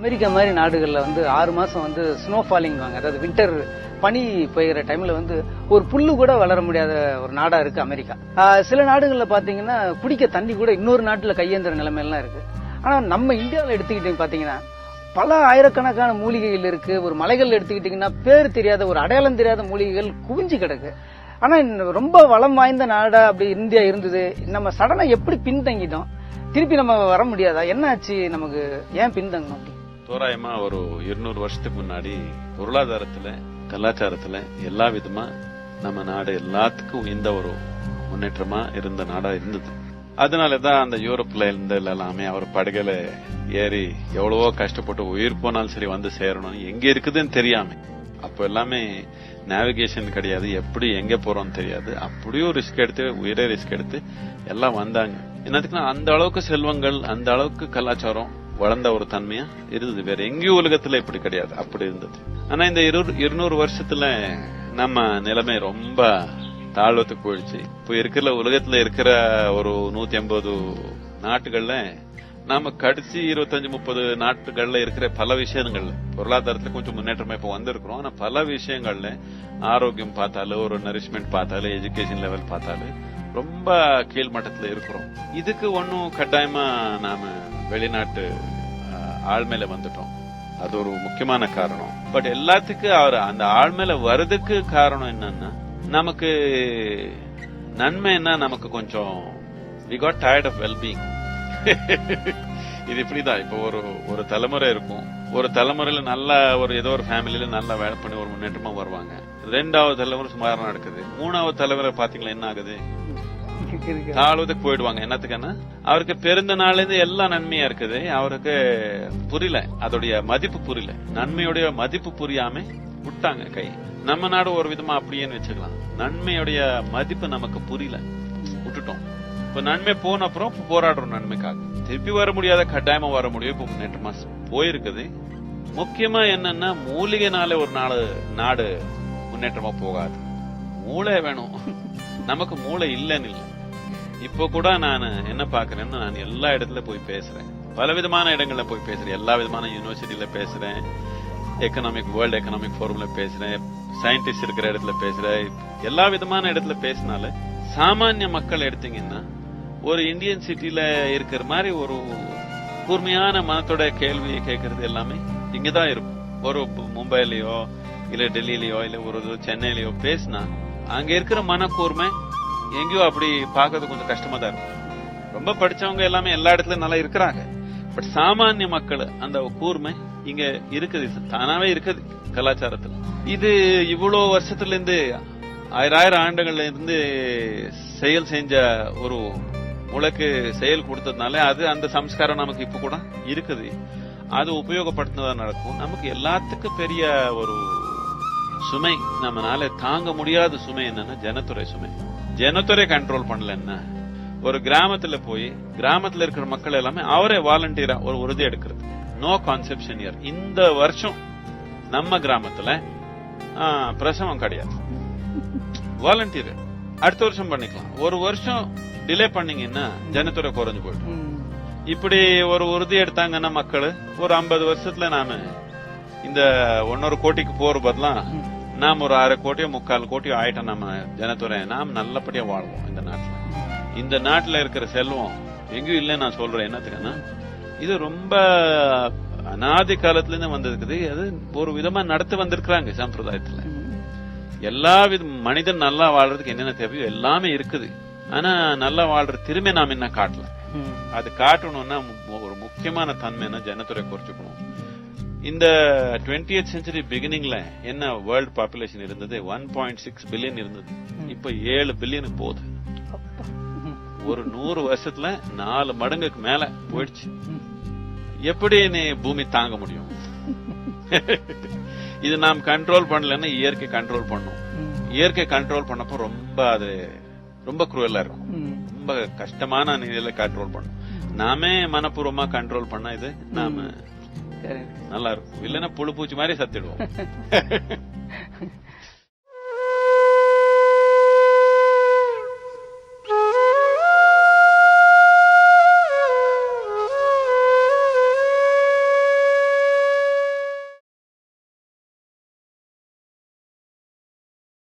America மாதிரி நாடுகளில் வந்து ஆறு மாதம் வந்து ஸ்னோ ஃபாலிங் அதாவது வின்டர் பனி பெய்கிற டைமில் வந்து ஒரு புல்லு கூட வளர முடியாத ஒரு நாடாக இருக்குது அமெரிக்கா. சில நாடுகளில் பார்த்தீங்கன்னா குடிக்க தண்ணி கூட இன்னொரு நாட்டில் கையேந்திர நிலைமையெல்லாம் இருக்குது ஆனால் நம்ம இந்தியாவில் எடுத்துக்கிட்டீங்க பார்த்தீங்கன்னா பல ஆயிரக்கணக்கான மூலிகைகள் இருக்குது ஒரு மலைகள் எடுத்துக்கிட்டிங்கன்னா பேர் தெரியாத ஒரு அடையாளம் தெரியாத மூலிகைகள் குவிஞ்சு கிடக்கு. ஆனால் ரொம்ப வளம் வாய்ந்த நாடாக அப்படி இந்தியா இருந்தது. நம்ம சடனாக எப்படி பின்தங்கிட்டோம்? திருப்பி நம்ம வர முடியாதா? என்ன ஆச்சு நமக்கு ஏன் பின்தங்கணும் அப்படி? தோராயமா ஒரு இருநூறு வருஷத்துக்கு முன்னாடி பொருளாதாரத்துல கலாச்சாரத்துல எல்லா விதமா நம்ம நாடு எல்லாத்துக்கும் இந்த ஒரு முன்னேற்றமா இருந்த நாடா இருந்தது. அதனாலதான் அந்த யூரோப்ல இருந்த எல்லாமே அவர் படகுல ஏறி எவ்வளவோ கஷ்டப்பட்டு உயிர் போனாலும் சரி வந்து சேரணும். எங்க இருக்குதுன்னு தெரியாம. அப்போ எல்லாமே நேவிகேஷன் கிடையாது. எப்படி எங்க போறோம்னு தெரியாது. அப்படியும் ரிஸ்க் எடுத்து உயிரே ரிஸ்க் எடுத்து எல்லாம் வந்தாங்க. என்னதுக்குன்னா அந்த அளவுக்கு செல்வங்கள் அந்த அளவுக்கு கலாச்சாரம் வளர்ந்த ஒரு தன்மையா இருந்தது. வேற எங்கேயும் உலகத்துல இப்படி கிடையாது. அப்படி இருந்தது. ஆனா இந்த இருநூறு வருஷத்துல நம்ம நிலைமை ரொம்ப தாழ்வத்துக்கு போயிடுச்சு. இப்போ இருக்கிற உலகத்துல இருக்கிற ஒரு நூத்தி ஐம்பது நாட்டுகள்ல நாம கடைசி இருபத்தஞ்சு முப்பது நாட்டுகள்ல இருக்கிற பல விஷயங்கள்ல பொருளாதாரத்துல கொஞ்சம் முன்னேற்றமா இப்ப வந்திருக்கிறோம். ஆனா பல விஷயங்கள்ல ஆரோக்கியம் பார்த்தாலும் ஒரு நரிஷ்மெண்ட் பார்த்தாலும் எஜுகேஷன் லெவல் பார்த்தாலும் ரொம்ப கீழ்மட்டத்தில் இருக்கிறோம். இதுக்கு ஒன்றும் கட்டாயமா நாம வெளிநாட்டு ஆஹ், ஆழ்மையில வந்துட்டோம். அது ஒரு முக்கியமான காரணம். பட் எல்லாத்துக்கும் அவர் அந்த ஆழ்மையில வர்றதுக்கு காரணம் என்னன்னா நமக்கு நன்மை என்ன நமக்கு கொஞ்சம் we got tired of wellbeing இது இப்படிதான். இப்போ ஒரு ஒரு தலைமுறை இருக்கும். ஒரு தலைமுறையில நல்ல ஒரு ஏதோ ஒரு ஃபேமிலியில நல்லா வேலை பண்ணி ஒரு முன்னேற்றமா வருவாங்க. ரெண்டாவது தலைமுறை சுமாரா நடக்குது. மூணாவது தலைமுறை பாத்தீங்களா என்ன ஆகுது. தாழ்வதுக்கு போயிடுவாங்க. என்னத்துக்குன்னா அவருக்கு பிறந்த நாள்ல இருந்து எல்லாம் நன்மையா இருக்குது. அவருக்கு புரியல. அதோடைய மதிப்பு புரியல. நன்மையுடைய மதிப்பு புரியாம விட்டாங்க கை. நம்ம நாடு ஒரு விதமா அப்படியேன்னு வச்சுக்கலாம். நன்மையுடைய மதிப்பு நமக்கு புரியல. விட்டுட்டோம். இப்ப நன்மை போன அப்புறம் போராடுறோம் நன்மைக்காக. திருப்பி வர முடியாத கட்டாயமா வர முடியும். இப்ப முன்னேற்றமா போயிருக்குது. முக்கியமா என்னன்னா மூலிகைனால ஒரு நாடு நாடு முன்னேற்றமா போகாது. மூளை வேணும். நமக்கு மூளை இல்லைன்னு இல்லை. இப்போ கூட நான் என்ன பாக்குறேன்னா நான் எல்லா இடத்துல போய் பேசுறேன். பல விதமான இடங்கள்ல போய் பேசுறேன். எல்லா விதமான யூனிவர்சிட்டியில பேசுறேன். எக்கனாமிக் வேர்ல்ட் எக்கனாமிக் ஃபோரம்ல பேசுறேன். சயின்டிஸ்ட் இருக்கிற இடத்துல பேசுறேன். எல்லா விதமான இடத்துல பேசினால சாமானிய மக்கள் எடுத்தீங்கன்னா ஒரு இந்தியன் சிட்டியில இருக்கிற மாதிரி ஒரு கூர்மையான மனத்தோட கேள்வியை கேட்கறது எல்லாமே இங்கதான் இருக்கும். ஒரு மும்பைலயோ இல்ல டெல்லியிலயோ இல்ல ஒரு சென்னையிலயோ பேசினா அங்க இருக்கிற மனக்கூர்மை எங்கேயோ அப்படி பார்க்கறது கொஞ்சம் கஷ்டமா தான் இருக்கும். ரொம்ப படிச்சவங்க எல்லாமே எல்லா இடத்துலயும் நல்லா இருக்கிறாங்க. பட் சாமானிய மக்கள் அந்த கூர்மை இங்க இருக்குது. தானாவே இருக்குது கலாச்சாரத்துல. இது இவ்வளவு வருஷத்துல இருந்து ஆயிரம் ஆயிரம் ஆண்டுகள்ல இருந்து செயல் செஞ்ச ஒரு உலக்கு செயல் கொடுத்ததுனால அது அந்த சம்ஸ்காரம் நமக்கு இப்ப கூட இருக்குது. அது உபயோகப்படுத்தினதா நடக்கும். நமக்கு எல்லாத்துக்கும் பெரிய ஒரு சுமை நம்மனால தாங்க முடியாத சுமை என்னன்னா ஜனத்துறை சுமை. ஜனத்துறை கண்ட்ரோல் பண்ணலன்னா ஒரு கிராமத்துல போய் கிராமத்துல இருக்கிற மக்கள் எல்லாமே அவரே வாலண்டியரா ஒரு உறுதி எடுக்கிறது. நோ கான்செப்ஷன் இயர் இந்த வருஷம் நம்ம கிராமத்துல பிரசவம் கிடையாது. வாலண்டியர் அடுத்த வருஷம் பண்ணிக்கலாம். ஒரு வருஷம் டிலே பண்ணீங்கன்னா ஜனத்துறை குறைஞ்சு போயிடும். இப்படி ஒரு உறுதி எடுத்தாங்கன்னா மக்கள் ஒரு ஐம்பது வருஷத்துல நாம இந்த ஒன்னொரு கோட்டிக்கு போற பதிலா நாம் ஒரு அரை கோட்டியோ முக்கால் கோட்டியோ ஆயிட்டோம் நம்ம ஜனத்துறை நாம் நல்லபடியா வாழ்வோம் இந்த நாட்டுல. இந்த நாட்டுல இருக்கிற செல்வம் எங்கேயும் இல்லை நான் சொல்றேன். என்னத்துக்குன்னா இது ரொம்ப அனாதி காலத்துல இருந்து வந்திருக்குது. அது ஒரு விதமா நடத்தி வந்திருக்கிறாங்க சம்பிரதாயத்துல. எல்லா வித மனிதன் நல்லா வாழ்றதுக்கு என்னென்ன தேவையோ எல்லாமே இருக்குது. ஆனா நல்லா வாழ்ற திறமை நாம் என்ன காட்டல. அது காட்டணும்னா ஒரு முக்கியமான தன்மைன்னா ஜனத்துறை குறைச்சுக்கணும். இந்த 20th செஞ்சுரி பிகினிங்ல என்ன வேர்ல்ட் பாப்புலேஷன் இருந்தது? ஒன் பாயிண்ட் சிக்ஸ் பில்லியன் இருந்தது. இப்ப ஏழு பில்லியனுக்கு போகுது. ஒரு நூறு வருஷத்துல நாலு மடங்குக்கு மேல போயிடுச்சு. எப்படி நீ பூமி தாங்க முடியும். இது நாம் கண்ட்ரோல் பண்ணலன்னா இயற்கை கண்ட்ரோல் பண்ணும். இயற்கை கண்ட்ரோல் பண்ணப்போ ரொம்ப அது ரொம்ப குரூவலா இருக்கும். ரொம்ப கஷ்டமான நிலையில கண்ட்ரோல் பண்ணும். நாமே மனப்பூர்வமா கண்ட்ரோல் பண்ணா இது நாம. நல்லா இருக்கும். இல்லைன்னா புழு பூச்சி மாதிரி சத்திடுவோம்.